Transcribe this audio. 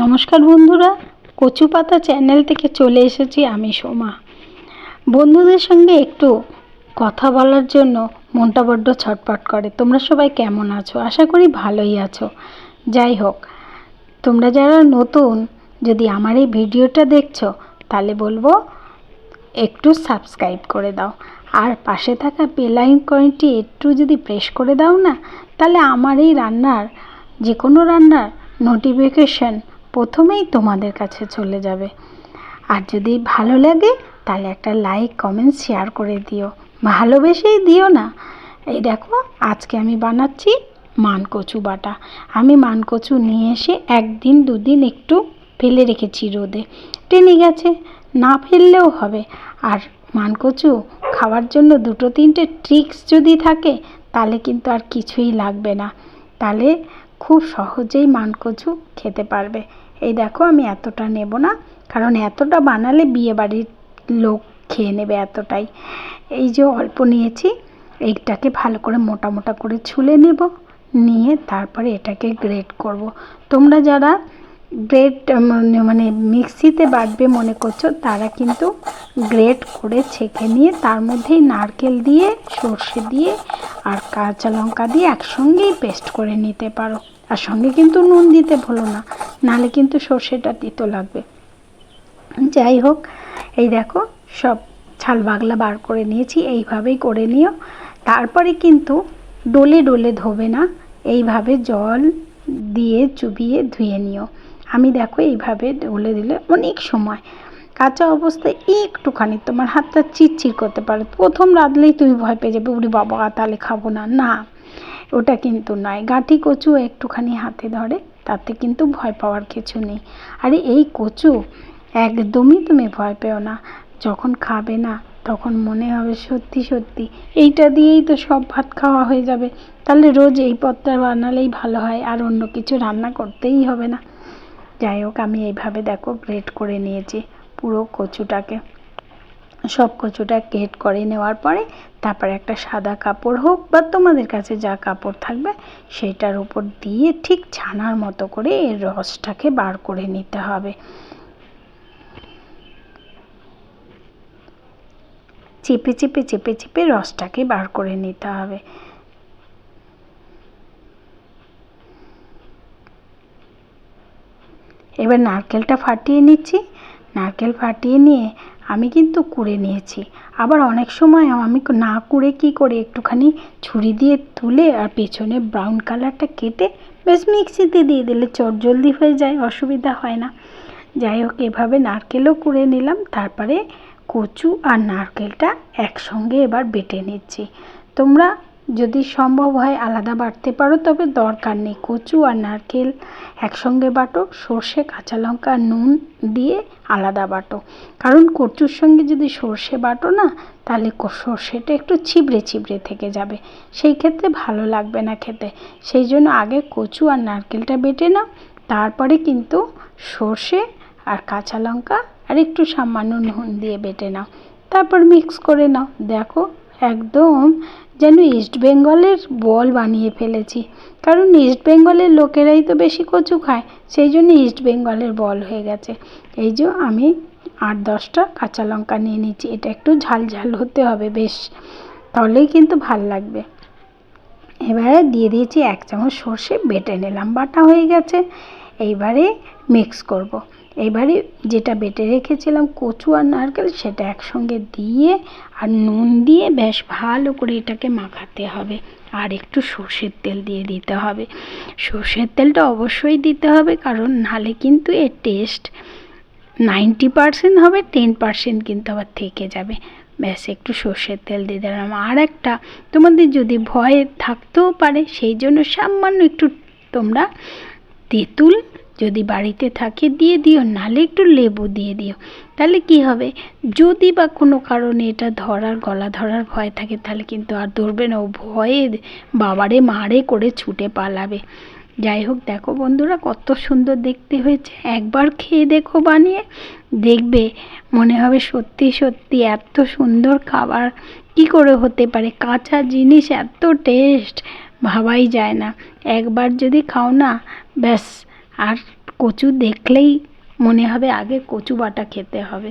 নমস্কার বন্ধুরা কচু পাতা চ্যানেল থেকে চলে এসেছি আমি সোমা। বন্ধুদের সঙ্গে একটু কথা বলার জন্য মনটা বড্ড ছটপট করে। তোমরা সবাই কেমন আছো? আশা করি ভালোই আছো। যাই হোক, তোমরা যারা নতুন, যদি আমার এই ভিডিওটা দেখছ, তাহলে বলব একটু সাবস্ক্রাইব করে দাও। আর পাশে থাকা বেল আইকনটি একটু যদি প্রেস করে দাও না, তাহলে আমার এই রান্নার যে কোনো রান্নার নোটিফিকেশন প্রথমেই তোমাদের কাছে চলে যাবে। আর যদি ভালো লাগে, তাহলে একটা লাইক কমেন্ট শেয়ার করে দিও। ভালোবেসেই দিও না। এই দেখো, আজকে আমি বানাচ্ছি মানকচু বাটা। আমি মানকচু নিয়ে এসে একদিন, দুদিন একটু ফেলে রেখেছি রোদে। টেনে গেছে, না ফেললেও হবে। আর মানকচু খাওয়ার জন্য দুটো, তিনটে ট্রিক্স যদি থাকে, তাহলে কিন্তু আর কিছুই লাগবে না। তাহলে খুব সহজেই মানকচু খেতে পারবে। এই দেখো আমি এতটা নেব না, কারণ এতটা বানালে বিয়ে বাড়ির লোক খেয়ে নেবে এতটাই এই যে অল্প নিয়েছি, এইটাকে ভালো করে মোটা মোটা করে ছুলে নেব, নিয়ে তারপরে এটাকে গ্রেড করব। তোমরা যারা গ্রেট মানে মিক্সিতে বাটবে মনে করছ, তারা কিন্তু গ্রেড করে ছেঁকে নিয়ে তার মধ্যেই নারকেল দিয়ে, সর্ষে দিয়ে আর কাঁচা লঙ্কা দিয়ে একসঙ্গেই পেস্ট করে নিতে পারো আর সঙ্গে কিন্তু নুন দিতে ভুলো না নালে কিন্তু সর্ষেটা তিতো লাগবে। যাই হোক, এই দেখো সব ছাল বাগলা বার করে নিয়েছি, এইভাবেই করে নিও। তারপরে কিন্তু ডোলে ডোলে ধোবে না, এইভাবে জল দিয়ে চুবিয়ে ধুয়ে নিও। আমি দেখো এইভাবে ডলে দিলে অনেক সময়। কাঁচা অবস্থায় একটুখানি তোমার হাতটা চিরচির করতে পারে। প্রথম রাঁধলেই তুমি ভয় পেয়ে যাবে উড়ি বাবা, তাহলে খাব না। না। ওটা কিন্তু নয়। গাঁটি কচু একটুখানি হাতে ধরে, তাতে কিন্তু ভয় পাওয়ার কিছু নেই। আরে এই কচু, একদমই তুমি ভয় পেও না। যখন খাবে না, তখন মনে হবে সত্যি সত্যি, এইটা দিয়েই তো সব ভাত খাওয়া হয়ে যাবে। তাহলে রোজ এই পদটা বানালেই ভালো হয়, আর অন্য কিছু রান্না করতেই হবে না। যাই হোক, আমি এইভাবে দেখো গ্রেট করে নিয়েছি পুরো কচুটাকে। সব কচুটা গ্রেট করে নেওয়ার পরে তারপরে একটা সাদা কাপড় হোক বা তোমাদের কাছে যা কাপড় থাকবে সেটার উপর দিয়ে ঠিক ছানার মতো করে এর রসটাকে বার করে নিতে হবে। চেপে চেপে চেপে চেপে রসটাকে বার করে নিতে হবে। এবার নারকেলটা ফাটিয়ে নিচ্ছি। নারকেল ফাটিয়ে নিয়ে আমি কিন্তু কুড়ে নিয়েছি। আবার অনেক সময় আমি না কুড়ে কি করে একটুখানি ছুরি দিয়ে তুলে আর পেছনে ব্রাউন কালারটা কেটে বেশ মিক্সিতে দিয়ে দিলে চট জলদি হয়ে যায়, অসুবিধা হয় না। যাই হোক, এভাবে নারকেলও কুড়ে নিলাম, তারপরে কচু আর নারকেলটা একসঙ্গে এবার বেটে নিচ্ছি। তোমরা যদি সম্ভব হয় আলাদা বাটতে পারো, তবে দরকার নেই। কচু আর নারকেল একসঙ্গে বাটো, সর্ষে, কাঁচা লঙ্কা, নুন দিয়ে আলাদা বাটো। কারণ কচুর সঙ্গে যদি সর্ষে বাটো না, তাহলে সর্ষেটা একটু ছিবড়ে ছিবড়ে থেকে যাবে। সেই ক্ষেত্রে ভালো লাগবে না খেতে। সেই জন্য আগে কচু আর নারকেলটা বেটে নাও। তারপরে কিন্তু সর্ষে আর কাঁচা লঙ্কা আর একটু সামান্য নুন দিয়ে বেটে নাও। তারপর মিক্স করে নাও। দেখো একদম যেন ইস্ট বেঙ্গলের বল বানিয়ে ফেলেছি। কারণ ইস্ট বেঙ্গলের লোকেরাই তো বেশি কচু খায়, সেই জন্য ইস্ট বেঙ্গলের বল হয়ে গেছে। এই যে আমি আট দশটা কাঁচা লঙ্কা নিয়ে নিচ্ছি, এটা একটু ঝাল ঝাল হতে হবে বেশ, তাহলেই কিন্তু ভালো লাগবে। এবারে দিয়ে দিয়েছি এক চামচ সর্ষে, বেটে নিলাম, বাটা হয়ে গেছে। এইবারে মিক্স করব। এবারে যেটা বেটে রেখেছিলাম কচু আর নারকেল সেটা একসঙ্গে দিয়ে আর নুন দিয়ে বেশ ভালো করে এটাকে মাখাতে হবে। আর একটু সর্ষের তেল দিয়ে দিতে হবে। সর্ষের তেলটা অবশ্যই দিতে হবে, কারণ নাহলে কিন্তু এর টেস্ট নাইনটি পারসেন্ট হবে টেন পারসেন্ট কিন্তু আবার থেকে যাবে। ব্যাস, একটু সর্ষের তেল দিয়ে দিলাম। আর একটা তোমাদের যদি ভয় থাকতেও পারে, সেই জন্য সামান্য একটু তোমরা তেঁতুল যদি বাড়িতে থাকে, দিয়ে দিও, নালে একটু লেবু দিয়ে দিও। তাহলে কি হবে? যদি বা কোনো কারণে এটা ধরার, গলা ধরার ভয় থাকে, তাহলে কিন্তু আর ধরবে না। ও ভয়ে বাবারে মারে করে ছুটে পালাবে। যাই হোক, দেখো বন্ধুরা, কত সুন্দর দেখতে হয়েছে। একবার খেয়ে দেখো বানিয়ে। দেখবে, মনে হবে সত্যি সত্যি এত সুন্দর খাবার। কি করে হতে পারে? কাঁচা জিনিস এত টেস্ট ভাবাই যায় না। একবার যদি খাও না, ব্যাস। আর কচু দেখলেই মনে হবে আগে কচু বাটা খেতে হবে।